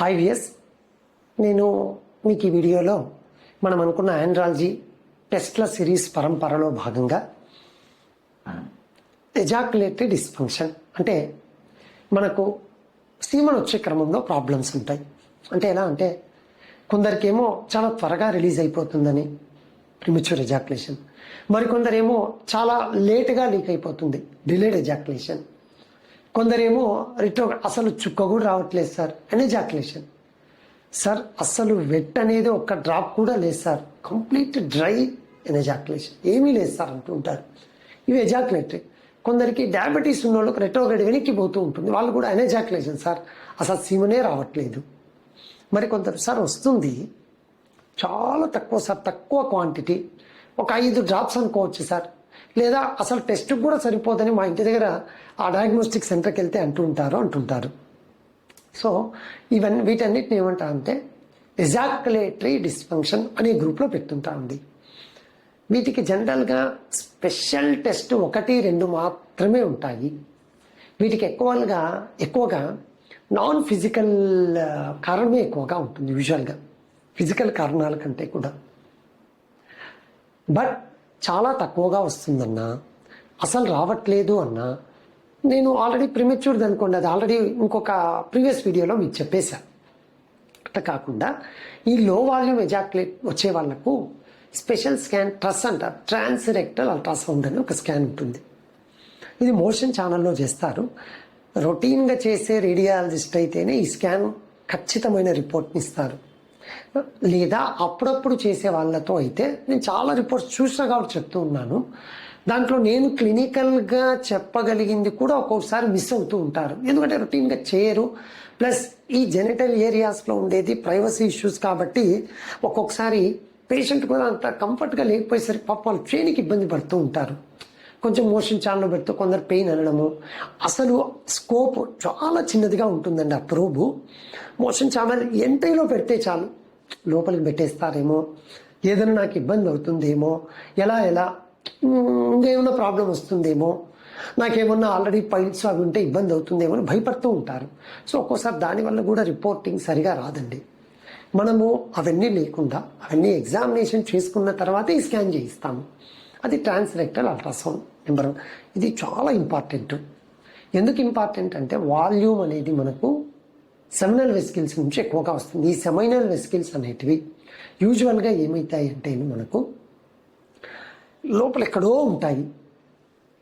Hi VS. నేను మీకు ఈ వీడియోలో మనం అనుకున్న ఆండ్రాలజీ టెస్ట్ల సిరీస్ పరంపరలో భాగంగా ఎజాకులేటరీ డిస్ఫంక్షన్ అంటే మనకు సీమను వచ్చే క్రమంలో ప్రాబ్లమ్స్ ఉంటాయి. అంటే ఎలా అంటే కొందరికేమో చాలా త్వరగా రిలీజ్ అయిపోతుందని ప్రిమిచ్యూర్ ఎజాకులేషన్. మరికొందరేమో చాలా లేట్గా లీక్ అయిపోతుంది డిలేడ్ ఎజాకులేషన్. కొందరేమో రిటర్న్ అసలు చుక్క కూడా రావట్లేదు సార్. అని సార్ అస్సలు వెట్ అనేది ఒక్క డ్రాప్ కూడా లేదు సార్. కంప్లీట్ డ్రై ఇన్ ఏమీ లేదు సార్ అంటుంటారు ఇవి ఎజాకులేటరీ కొందరికి డయాబెటీస్ ఉన్న వాళ్ళకి రెట్రోగైడ్ వెనక్కి పోతూ ఉంటుంది. వాళ్ళు కూడా ఎనెజాకులేషన్ సార్. అసలు సీమనే రావట్లేదు. మరి కొందరు సార్ వస్తుంది. చాలా తక్కువ సార్. తక్కువ క్వాంటిటీ. ఒక ఐదు డ్రాప్స్ అనుకోవచ్చు సార్. లేదా అసలు టెస్ట్ కూడా సరిపోదని మా ఇంటి దగ్గర ఆ డయాగ్నోస్టిక్ సెంటర్కి వెళ్తే అంటూ ఉంటారు అంటుంటారు. సో ఇవన్నీ వీటన్నిటిని ఏమంటా అంటే ఎజాకులేటరీ డిస్ఫంక్షన్ అనే గ్రూప్లో పెట్టుంటా ఉంది. వీటికి జనరల్గా స్పెషల్ టెస్ట్ ఒకటి రెండు మాత్రమే ఉంటాయి. వీటికి ఎక్కువగా ఎక్కువగా నాన్ ఫిజికల్ కారణమే ఎక్కువగా ఉంటుంది యూజువల్గా. ఫిజికల్ కారణాల కంటే కూడా. బట్ చాలా తక్కువగా వస్తుందన్నా. అసలు రావట్లేదు అన్నా. నేను ఆల్రెడీ ప్రిమెచ్యూర్ది అనుకోండి అది ఆల్రెడీ ఇంకొక ప్రీవియస్ వీడియోలో మీకు చెప్పేశాను అట్లా కాకుండా ఈ లో వాల్యూమ్ ఎజాక్యులేట్ వచ్చే వాళ్ళకు స్పెషల్ స్కాన్ ట్రస్ అంటారు ట్రాన్స్రెక్టల్ అల్ట్రాసౌండ్ అని ఒక స్కాన్ ఉంటుంది. ఇది మోషన్ ఛానల్లో చేస్తారు. రొటీన్గా చేసే రేడియాలజిస్ట్ అయితేనే ఈ స్కాన్ ఖచ్చితమైన రిపోర్ట్ని ఇస్తారు. లేదా అప్పుడప్పుడు చేసే వాళ్ళతో అయితే నేను చాలా రిపోర్ట్స్ చూసిన కాబట్టి చెప్తూ ఉన్నాను. దాంట్లో నేను క్లినికల్గా చెప్పగలిగింది కూడా ఒక్కొక్కసారి మిస్ అవుతూ ఉంటారు. ఎందుకంటే రొటీన్గా చేయరు. ప్లస్ ఈ జెనిటల్ ఏరియాస్లో ఉండేది ప్రైవసీ ఇష్యూస్ కాబట్టి ఒక్కొక్కసారి పేషెంట్ కూడా అంత కంఫర్ట్గా లేకపోయేసరికి పాప వాళ్ళు ట్రైన్కి ఇబ్బంది పడుతూ ఉంటారు. కొంచెం మోషన్ ఛానల్ పెడుతూ కొందరు పెయిన్ అనడము. అసలు స్కోప్ చాలా చిన్నదిగా ఉంటుందండి ఆ ప్రోబు మోషన్ ఛానల్ ఎంట్రీలో పెడితే చాలు. లోపలికి పెట్టేస్తారేమో? ఏదైనా నాకు ఇబ్బంది అవుతుందేమో? ఎలా ఎలా? ఇంకేమైనా ప్రాబ్లం వస్తుందేమో? నాకేమన్నా ఆల్రెడీ పైల్స్ అవి ఉంటే ఇబ్బంది అవుతుందేమో అని భయపడుతూ ఉంటారు. సో ఒక్కోసారి దానివల్ల కూడా రిపోర్టింగ్ సరిగా రాదండి. మనము అవన్నీ లేకుండా అవన్నీ ఎగ్జామినేషన్ చేసుకున్న తర్వాతే స్కాన్ చేయిస్తాము. అది ట్రాన్స్రెక్టల్ అల్ట్రాసౌండ్ నెంబర్ వన్. ఇది చాలా ఇంపార్టెంట్. ఎందుకు ఇంపార్టెంట్ అంటే వాల్యూమ్ అనేది మనకు సెమినల్ వెస్కిల్స్ నుంచి ఎక్కువగా వస్తుంది. ఈ సెమినల్ వెస్కిల్స్ అనేటివి యూజువల్గా ఏమవుతాయి అంటే మనకు లోపల ఎక్కడో ఉంటాయి.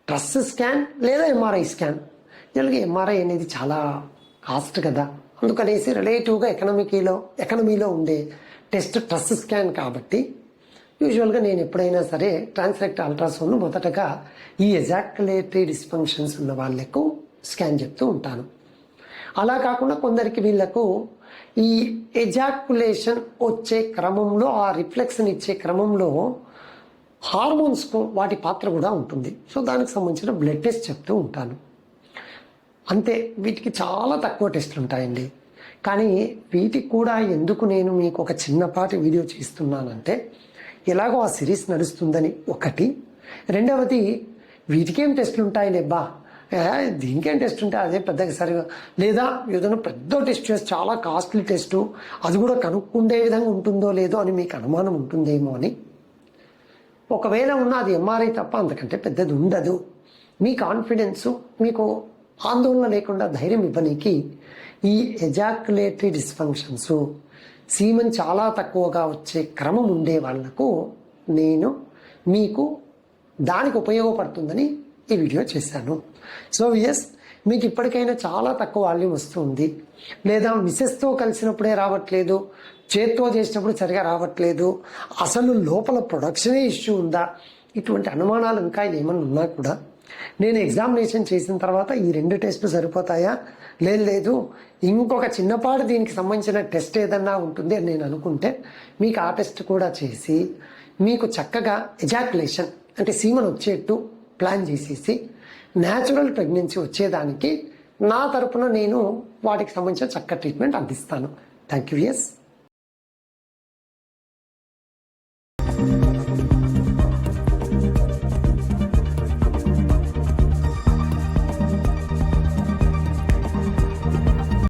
ట్రస్ స్కాన్ లేదా ఎంఆర్ఐ స్కాన్. జనరల్గా ఎంఆర్ఐ అనేది చాలా కాస్ట్ కదా. అందుకనేసి రిలేటివ్గా ఎకనమికీలో ఎకనమీలో ఉండే టెస్ట్ ట్రస్ స్కాన్ కాబట్టి యూజువల్గా నేను ఎప్పుడైనా సరే ట్రాన్స్రెక్ట్ అల్ట్రాసౌండ్ మొదటగా ఈ ఎజాక్యులేటరీ డిస్ఫంక్షన్స్ ఉన్న వాళ్ళకు స్కాన్ చెప్తూ ఉంటాను. అలా కాకుండా కొందరికి వీళ్ళకు ఈ ఎజాక్యులేషన్ వచ్చే క్రమంలో ఆ రిఫ్లెక్షన్ ఇచ్చే క్రమంలో హార్మోన్స్ వాటి పాత్ర కూడా ఉంటుంది. సో దానికి సంబంధించిన బ్లడ్ టెస్ట్ చెప్తూ ఉంటాను. అంతే వీటికి చాలా తక్కువ టెస్ట్లు ఉంటాయండి. కానీ వీటికి కూడా ఎందుకు నేను మీకు ఒక చిన్నపాటి వీడియో చేస్తున్నానంటే ఎలాగో ఆ సిరీస్ నడుస్తుందని ఒకటి. రెండవది వీటికేం టెస్ట్లు ఉంటాయని బా దీనికేం టెస్ట్ ఉంటే అదే పెద్దగా సరిగా లేదా ఏదైనా పెద్ద టెస్ట్ చేసి చాలా కాస్ట్లీ టెస్ట్. అది కూడా కనుక్కుండే విధంగా ఉంటుందో లేదో అని మీకు అనుమానం ఉంటుందేమో అని. ఒకవేళ ఉన్న అది ఎంఆర్ఐ తప్ప అంతకంటే పెద్దది ఉండదు మీ కాన్ఫిడెన్స్ మీకు ఆందోళన లేకుండా ధైర్యం ఇవ్వనీకి ఈ ఎజాక్యులేటరీ డిస్ఫంక్షన్స్. సీమన్ చాలా తక్కువగా వచ్చే క్రమం ఉండే వాళ్ళకు నేను మీకు దానికి ఉపయోగపడుతుందని ఈ వీడియో చేశాను. సో ఎస్ మీకు ఇప్పటికైనా చాలా తక్కువ వాల్యూమ్ వస్తుంది. లేదా మిసెస్తో కలిసినప్పుడే రావట్లేదు చేత్తో చేసినప్పుడు సరిగా రావట్లేదు అసలు లోపల ప్రొడక్షనే ఇష్యూ ఉందా? ఇటువంటి అనుమానాలు ఇంకా ఏమన్నా ఉన్నా కూడా నేను ఎగ్జామినేషన్ చేసిన తర్వాత ఈ రెండు టెస్టులు సరిపోతాయా? లేదు లేదు. ఇంకొక చిన్నపాటు దీనికి సంబంధించిన టెస్ట్ ఏదన్నా ఉంటుంది అని నేను అనుకుంటే మీకు ఆ టెస్ట్ కూడా చేసి మీకు చక్కగా ఎజాక్యులేషన్ అంటే సీమను వచ్చేట్టు ప్లాన్ చేసేసి న్యాచురల్ ప్రెగ్నెన్సీ వచ్చేదానికి నా తరపున నేను వాటికి సంబంధించిన చక్క ట్రీట్మెంట్ అందిస్తాను. Thank you yes